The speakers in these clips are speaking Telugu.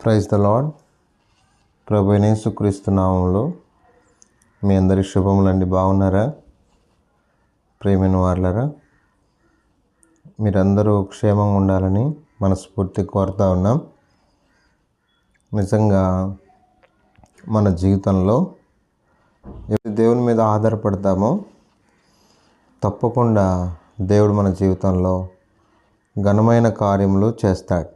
ప్రైజ్ ద లాడ్ ప్రభు యేసుక్రీస్తు నామంలో మీ అందరి శుభములండి బాగున్నారా? ప్రేమైన వార్లరా మీరందరూ క్షేమంగా ఉండాలని మనస్ఫూర్తి కోరుతా ఉన్నాం. నిజంగా మన జీవితంలో ఎప్పుడు దేవుని మీద ఆధారపడతామో తప్పకుండా దేవుడు మన జీవితంలో ఘనమైన కార్యములు చేస్తాడు.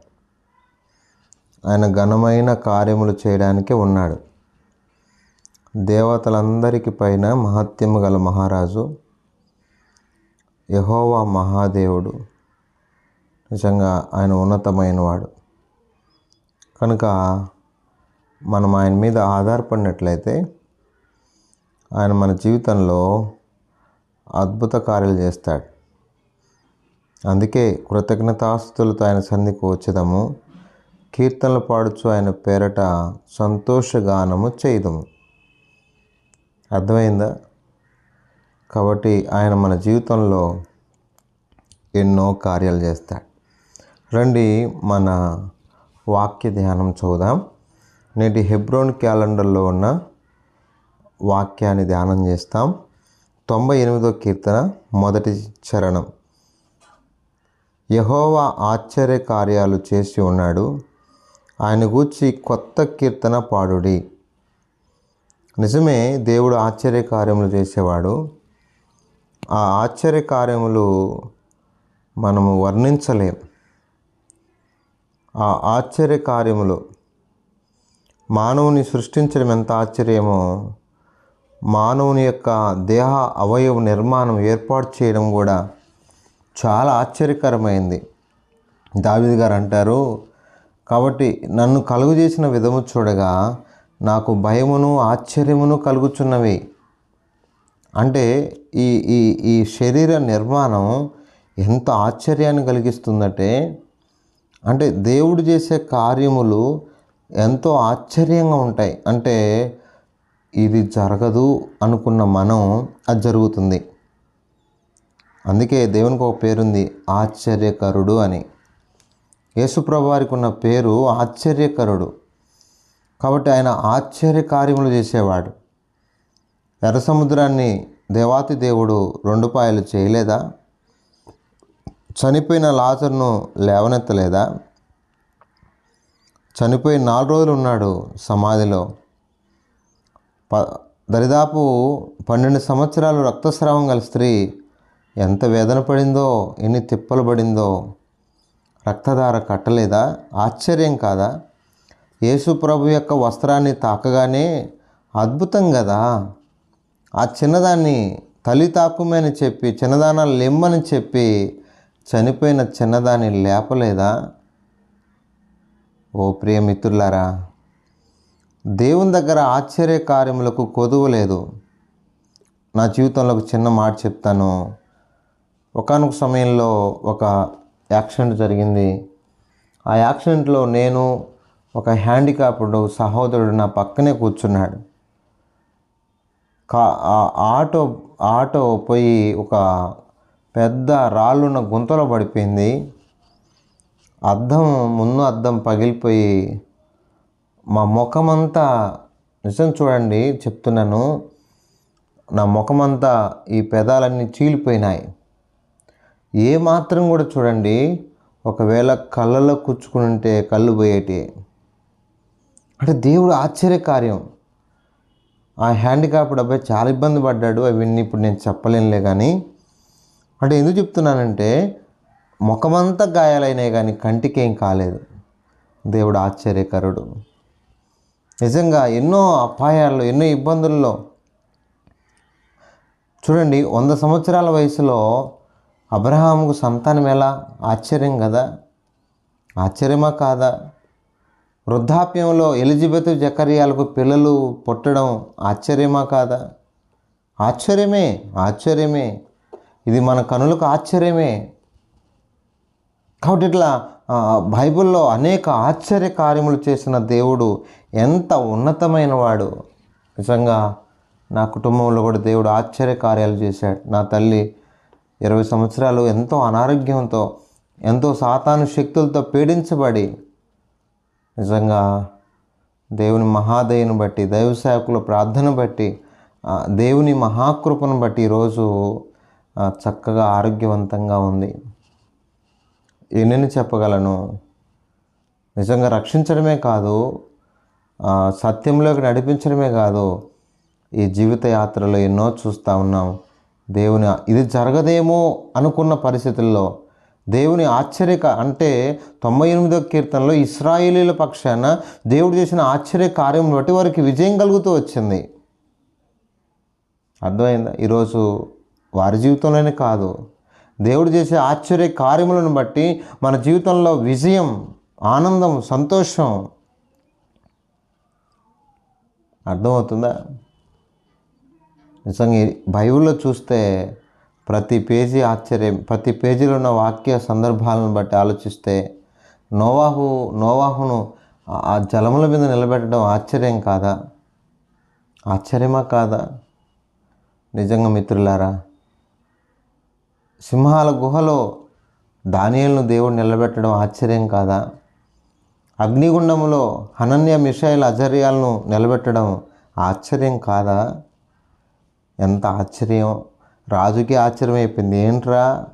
ఆయన ఘనమైన కార్యములు చేయడానికి ఉన్నాడు. దేవతలందరికి పైన మహత్యము గల మహారాజు యహోవా మహాదేవుడు. నిజంగా ఆయన ఉన్నతమైన వాడు కనుక మనం ఆయన మీద ఆధారపడినట్లయితే ఆయన మన జీవితంలో అద్భుత కార్యాలు చేస్తాడు. అందుకే కృతజ్ఞతాస్తులతో ఆయన సంధికి వచ్చేదాము. కీర్తనలు పాడుచు ఆయన పేరట సంతోషగానము చేయదము. అర్థమైందా? కాబట్టి ఆయన మన జీవితంలో ఎన్నో కార్యాలు చేస్తాడు. రండి మన వాక్య ధ్యానం చూద్దాం. నేటి హెబ్రోన్ క్యాలెండర్లో ఉన్న వాక్యాన్ని ధ్యానం చేస్తాం. తొంభై ఎనిమిదో కీర్తన మొదటి చరణం. యహోవా ఆశ్చర్య కార్యాలు చేసి ఉన్నాడు. ఆయన గూర్చి కొత్త కీర్తన పాడుడి. నిజమే దేవుడు ఆశ్చర్య కార్యములు చేసేవాడు. ఆ ఆశ్చర్య కార్యములు మనము వర్ణించలేం. ఆ ఆశ్చర్య కార్యములు మానవుని సృష్టించడం ఎంత ఆశ్చర్యమో మానవుని యొక్క దేహ అవయవ నిర్మాణం ఏర్పాటు చేయడం కూడా చాలా ఆశ్చర్యకరమైంది. దావిద్ గారు అంటారు కాబట్టి నన్ను కలుగు చేసిన విధము చూడగా నాకు భయమును ఆశ్చర్యమును కలుగుచున్నవి. అంటే ఈ ఈ ఈ శరీర నిర్మాణం ఎంత ఆశ్చర్యాన్ని కలిగిస్తుందంటే అంటే దేవుడు చేసే కార్యములు ఎంతో ఆశ్చర్యంగా ఉంటాయి. అంటే ఇది జరగదు అనుకున్న మనం అది జరుగుతుంది. అందుకే దేవునికి ఒక పేరుంది ఆశ్చర్యకరుడు అని. యేసుప్రభు వారికి ఉన్న పేరు ఆశ్చర్యకరుడు. కాబట్టి ఆయన ఆశ్చర్య కార్యములు చేసేవాడు. ఎర్ర సముద్రాన్ని దేవాతి దేవుడు రెండు పాయలు చేయలేదా? చనిపోయిన లాజర్ను లేవనెత్తలేదా? చనిపోయి నాలుగు రోజులు ఉన్నాడు సమాధిలో. ప దరిదాపు పన్నెండు సంవత్సరాలు రక్తస్రావం గల స్త్రీ ఎంత వేదన పడిందో ఎన్ని తిప్పలు పడిందో రక్తధార కట్టలేదా? ఆశ్చర్యం కాదా? యేసుప్రభు యొక్క వస్త్రాన్ని తాకగానే అద్భుతం కదా ఆ చిన్నదాన్ని తల్లి తాకుమని చెప్పి చిన్నదాన లెమ్మని చెప్పి చనిపోయిన చిన్నదాన్ని లేపలేదా? ఓ ప్రియమిత్రులారా దేవుని దగ్గర ఆశ్చర్య కార్యములకు కొదువు లేదు. నా జీవితంలో ఒక చిన్న మాట చెప్తాను. ఒకనొక సమయంలో ఒక యాక్సిడెంట్ జరిగింది. ఆ యాక్సిడెంట్లో నేను ఒక హ్యాండిక్యాప్డ్ సహోదరుడు నా పక్కనే కూర్చున్నాడు. కా ఆ ఆటో ఆటో పోయి ఒక పెద్ద రాళ్ళున్న గుంతలో పడిపోయింది. అద్దం ముందు అద్దం పగిలిపోయి మా ముఖమంతా నిజం చూడండి చెప్తున్నాను. నా ముఖమంతా ఈ పెదాలన్నీ చీలిపోయినాయి. ఏ మాత్రం కూడా చూడండి ఒకవేళ కళ్ళలో కూర్చుకుని ఉంటే కళ్ళు పోయేటి. అంటే దేవుడు ఆశ్చర్య కార్యం ఆ హ్యాండిక్యాప్డ్ అబ్బాయి చాలా ఇబ్బంది పడ్డాడు అవన్నీ ఇప్పుడు నేను చెప్పలేనులే కానీ అంటే ఎందుకు చెప్తున్నానంటే ముఖమంతా గాయాలైనాయి కానీ కంటికి ఏం కాలేదు. దేవుడు ఆశ్చర్యకరుడు. నిజంగా ఎన్నో అపాయాల్లో ఎన్నో ఇబ్బందుల్లో. చూడండి వంద సంవత్సరాల వయసులో అబ్రహాముకు సంతానం ఎలా? ఆశ్చర్యం కదా. ఆశ్చర్యమా కాదా? వృద్ధాప్యంలో ఎలిజబెత్ జకరియాలకు పిల్లలు పుట్టడం ఆశ్చర్యమా కాదా? ఆశ్చర్యమే ఆశ్చర్యమే. ఇది మన కనులకు ఆశ్చర్యమే. కాబట్టి ఇట్లా బైబిల్లో అనేక ఆశ్చర్య కార్యములు చేసిన దేవుడు ఎంత ఉన్నతమైన వాడు. నిజంగా నా కుటుంబంలో కూడా దేవుడు ఆశ్చర్య కార్యాలు చేశాడు. నా తల్లి ఇరవై సంవత్సరాలు ఎంతో అనారోగ్యంతో ఎంతో సాతాను శక్తులతో పీడించబడి నిజంగా దేవుని మహాదయను బట్టి దైవ సేవకుల ప్రార్థన బట్టి దేవుని మహాకృపను బట్టి ఈరోజు చక్కగా ఆరోగ్యవంతంగా ఉంది. ఎన్నెన్ని చెప్పగలను? నిజంగా రక్షించడమే కాదు సత్యంలోకి నడిపించడమే కాదు ఈ జీవిత యాత్రలో ఎన్నో చూస్తూ ఉన్నాం. దేవుని ఇది జరగదేమో అనుకున్న పరిస్థితుల్లో దేవుని ఆశ్చర్యక అంటే తొంభై ఎనిమిదో కీర్తనలో ఇస్రాయేలీల పక్షాన దేవుడు చేసిన ఆశ్చర్య కార్యం బట్టి వారికి విజయం కలుగుతూ వచ్చింది. అర్థమైందా? ఈరోజు వారి జీవితంలోనే కాదు. దేవుడు చేసే ఆశ్చర్య కార్యములను బట్టి మన జీవితంలో విజయం ఆనందం సంతోషం అర్థమవుతుందా? నిజంగా బైబిల్లో చూస్తే ప్రతి పేజీ ఆశ్చర్యం ప్రతి పేజీలో ఉన్న వాక్య సందర్భాలను బట్టి ఆలోచిస్తే నోవాహు నోవాహును ఆ- జలముల మీద నిలబెట్టడం ఆశ్చర్యం కాదా? ఆశ్చర్యమా కాదా? నిజంగా మిత్రులారా సింహాల గుహలో దానియలను దేవుడు నిలబెట్టడం ఆశ్చర్యం కాదా? అగ్నిగుండములో హనన్య మిషైల్ అజర్యాలను నిలబెట్టడం ఆశ్చర్యం కాదా? ఎంత ఆశ్చర్యం. రాజుకి ఆశ్చర్యం అయిపోయింది ఏంట్రా?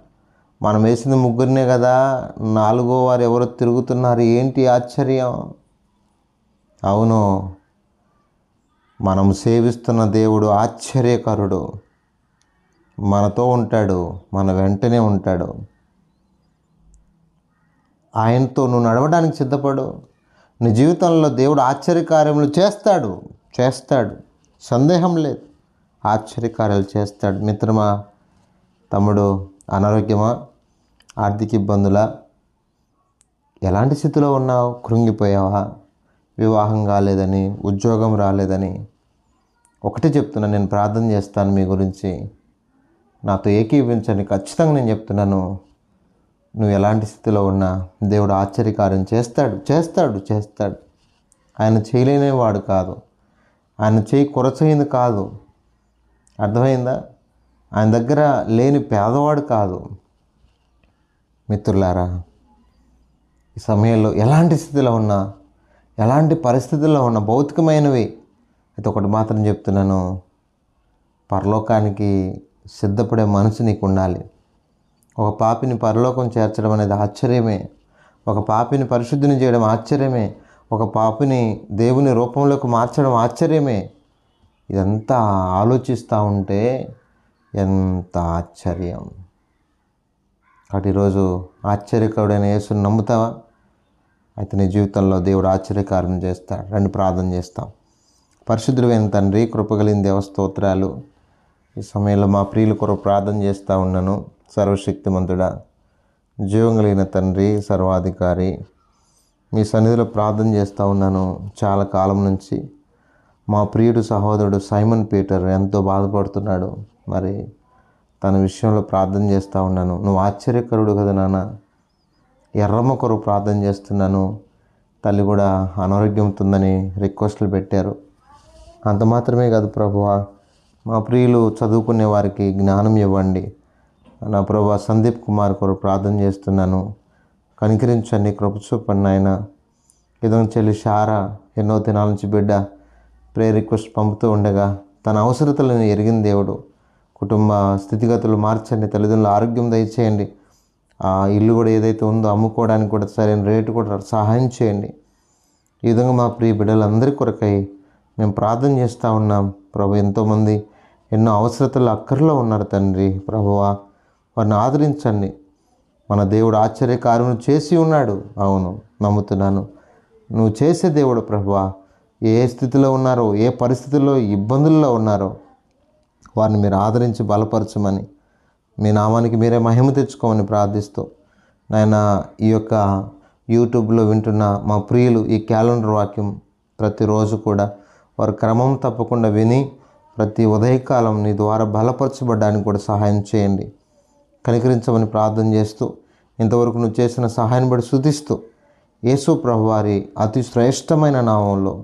మనం వేసింది ముగ్గురినే కదా. నాలుగో వారు ఎవరో తిరుగుతున్నారు. ఏంటి ఆశ్చర్యం? అవును. మనం సేవిస్తున్న దేవుడు ఆశ్చర్యకరుడు. మనతో ఉంటాడు. మన వెంటనే ఉంటాడు. ఆయనతో నువ్వు నడవడానికి సిద్ధపడు. నీ జీవితంలో దేవుడు ఆశ్చర్యకార్యములు చేస్తాడు. చేస్తాడు. సందేహం లేదు. ఆశ్చర్యకార్యాలు చేస్తాడు. మిత్రమా తమ్ముడు అనారోగ్యమా? ఆర్థిక ఇబ్బందుల? ఎలాంటి స్థితిలో ఉన్నావు? కృంగిపోయావా? వివాహం కాలేదని ఉద్యోగం రాలేదని. ఒకటి చెప్తున్నా నేను ప్రార్థన చేస్తాను మీ గురించి. నాతో ఏకీవించండి ఖచ్చితంగా నేను చెప్తున్నాను. నువ్వు ఎలాంటి స్థితిలో ఉన్నా దేవుడు ఆశ్చర్యకార్యం చేస్తాడు. చేస్తాడు చేస్తాడు. ఆయన చేయలేనివాడు కాదు. ఆయన చేయి కొరచయింది కాదు. అర్థమైందా? ఆయన దగ్గర లేని పేదవాడు కాదు. మిత్రులారా ఈ సమయంలో ఎలాంటి స్థితిలో ఉన్నా ఎలాంటి పరిస్థితుల్లో ఉన్నా భౌతికమైనవి. అయితే ఒకటి మాత్రం చెప్తున్నాను. పరలోకానికి సిద్ధపడే మనసు నీకు ఉండాలి. ఒక పాపిని పరలోకం చేర్చడం అనేది ఆశ్చర్యమే. ఒక పాపిని పరిశుద్ధిని చేయడం ఆశ్చర్యమే. ఒక పాపిని దేవుని రూపంలోకి మార్చడం ఆశ్చర్యమే. ఇదంతా ఆలోచిస్తూ ఉంటే ఎంత ఆశ్చర్యం. కాబట్టి ఈరోజు ఆశ్చర్యకరుడైన యేసుని నమ్ముతావా? అయితే నీ జీవితంలో దేవుడు ఆశ్చర్యకార్యం చేస్తాడు. రెండు ప్రార్థన చేస్తాం. పరిశుద్ధుడైన తండ్రి కృపగలిగిన దేవస్తోత్రాలు ఈ సమయంలో మా ప్రియుల కొరకు ప్రార్థన చేస్తూ ఉన్నాను. సర్వశక్తిమంతుడా జీవం కలిగిన తండ్రి సర్వాధికారి మీ సన్నిధిలో ప్రార్థన చేస్తూ ఉన్నాను. చాలా కాలం నుంచి మా ప్రియుడు సహోదరుడు సైమన్ పీటర్ ఎంతో బాధపడుతున్నాడు. మరి తన విషయంలో ప్రార్థన చేస్తూ ఉన్నాను. నువ్వు ఆశ్చర్యకరుడు కదా నాన్న. ఎర్రమ్మ కొరకు ప్రార్థన చేస్తున్నాను. తల్లి కూడా అనారోగ్యంతో ఉందని రిక్వెస్ట్లు పెట్టారు. అంత మాత్రమే కాదు ప్రభువా మా ప్రియులు చదువుకునే వారికి జ్ఞానం ఇవ్వండి. నా ప్రభు సందీప్ కుమార్ కొరకు ప్రార్థన చేస్తున్నాను. కనికరించండి కృప చూపండి ఆయన ఇదో చెల్లి షారా ఎన్నో దినాల నుంచి బిడ్డ ప్రే రిక్వెస్ట్ పంపుతూ ఉండగా తన అవసరతలను ఎరిగిన దేవుడు కుటుంబ స్థితిగతులు మార్చండి తల్లిదండ్రులు ఆరోగ్యం దయచేయండి. ఆ ఇల్లు కూడా ఏదైతే ఉందో అమ్ముకోవడానికి కూడా సరైన రేటు కూడా సహాయం చేయండి. ఈ విధంగా మా ప్రియ బిడ్డలందరి కొరకై మేము ప్రార్థన చేస్తూ ఉన్నాం. ప్రభు ఎంతోమంది ఎన్నో అవసరతలు అక్కర్లో ఉన్నారు తండ్రి. ప్రభువా వారిని ఆదరించండి. మన దేవుడు ఆశ్చర్యకార్యం చేసి ఉన్నాడు. అవును నమ్ముతున్నాను. నువ్వు చేసే దేవుడు ప్రభువా ఏ స్థితిలో ఉన్నారో ఏ పరిస్థితుల్లో ఇబ్బందుల్లో ఉన్నారో వారిని మీరు ఆదరించి బలపరచమని మీ నామానికి మీరే మహిమ తెచ్చుకోమని ప్రార్థిస్తూ నాయన ఈ యొక్క యూట్యూబ్లో వింటున్న మా ప్రియులు ఈ క్యాలెండర్ వాక్యం ప్రతిరోజు కూడా వారు క్రమం తప్పకుండా విని ప్రతి ఉదయకాలం నీ ద్వారా బలపరచబడడానికి కూడా సహాయం చేయండి. కనికరించమని ప్రార్థన చేస్తూ ఇంతవరకు నువ్వు చేసిన సహాయం బట్టి శుతిస్తూ యేసు ప్రభువారి అతి శ్రేష్టమైన నామంలో